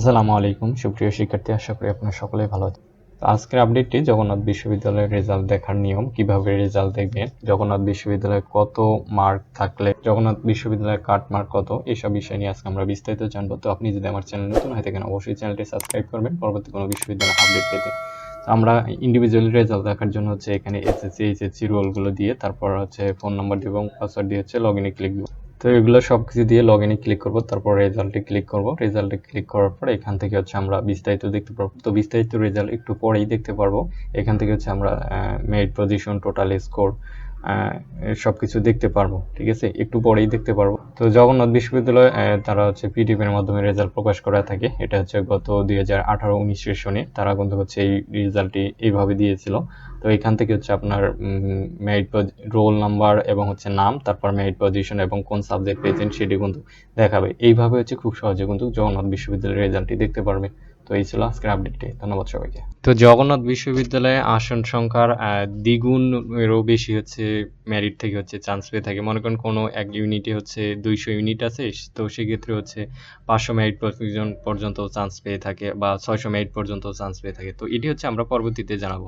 আসসালামু আলাইকুম, সুপ্রিয় শিক্ষার্থী, আশা করি আপনারা সকলেই ভালো আছেন। তো আজকের আপডেটটি জগন্নাথ বিশ্ববিদ্যালয়ের রেজাল্ট দেখার নিয়ম, কীভাবে রেজাল্ট দেখবেন, জগন্নাথ বিশ্ববিদ্যালয়ে কত মার্ক থাকলে, জগন্নাথ বিশ্ববিদ্যালয়ের কাট মার্ক কত এইসব বিষয় নিয়ে আজকে আমরা বিস্তারিত জানব। তো আপনি যদি আমার চ্যানেল নতুন হয়ে থাকেন, অবশ্যই চ্যানেলটি সাবস্ক্রাইব করবেন, পরবর্তী কোনো বিশ্ববিদ্যালয়ের আপডেট পেতে। তো আমরা ইন্ডিভিজুয়াল রেজাল্ট দেখার জন্য হচ্ছে এখানে এসএসসি এইচএসসি রোলগুলো দিয়ে, তারপর হচ্ছে ফোন নাম্বার দিব এবং পাসওয়ার্ড দিয়ে হচ্ছে লগ ইনে ক্লিক দিব। তো এগুলো সব কিছু দিয়ে লগ ইনে ক্লিক করব, তারপর রেজাল্টে ক্লিক করব। রেজাল্টে ক্লিক করার পর এখান থেকে হচ্ছে আমরা বিস্তারিত দেখতে পারব। তো বিস্তারিত রেজাল্ট একটু পরেই দেখতে পারব। এখান থেকে হচ্ছে আমরা মেরিট পজিশন টোটাল স্কোর সব কিছু দেখতে পারব, ঠিক আছে? একটু পরেই দেখতে পারব। তো জগন্নাথ বিশ্ববিদ্যালয় তারা হচ্ছে পিডিএফ এর মাধ্যমে রেজাল্ট প্রকাশ করা থাকে। এটা হচ্ছে গত দুই হাজার আঠারো, উনিশ সেশনে তারা কিন্তু হচ্ছে এই রেজাল্টটি এইভাবে দিয়েছিল। তো এখান থেকে হচ্ছে আপনার মেরিট রোল নাম্বার এবং হচ্ছে নাম, তারপর মেরিট পজিশন এবং কোন সাবজেক্ট পেয়েছেন সেটি কিন্তু দেখাবে। এইভাবে হচ্ছে খুব সহজে কিন্তু জগন্নাথ বিশ্ববিদ্যালয়ের রেজাল্টটি দেখতে পারবে। তো এই ছিল আজকের আপডেটটি ধন্যবাদ সবাইকে। তো জগন্নাথ বিশ্ববিদ্যালয়ে আসন সংখ্যার দ্বিগুণেরও বেশি হচ্ছে মেরিট থেকে হচ্ছে চান্স পেয়ে থাকে। মনে করেন কোনো এক ইউনিটে হচ্ছে দুইশো ইউনিট আছে, তো সেক্ষেত্রে হচ্ছে পাঁচশো মেরিট পর্যন্ত চান্স পেয়ে থাকে বা ছয়শো মেরিট পর্যন্ত চান্স পেয়ে থাকে। তো এটি হচ্ছে আমরা পরবর্তীতে জানাব।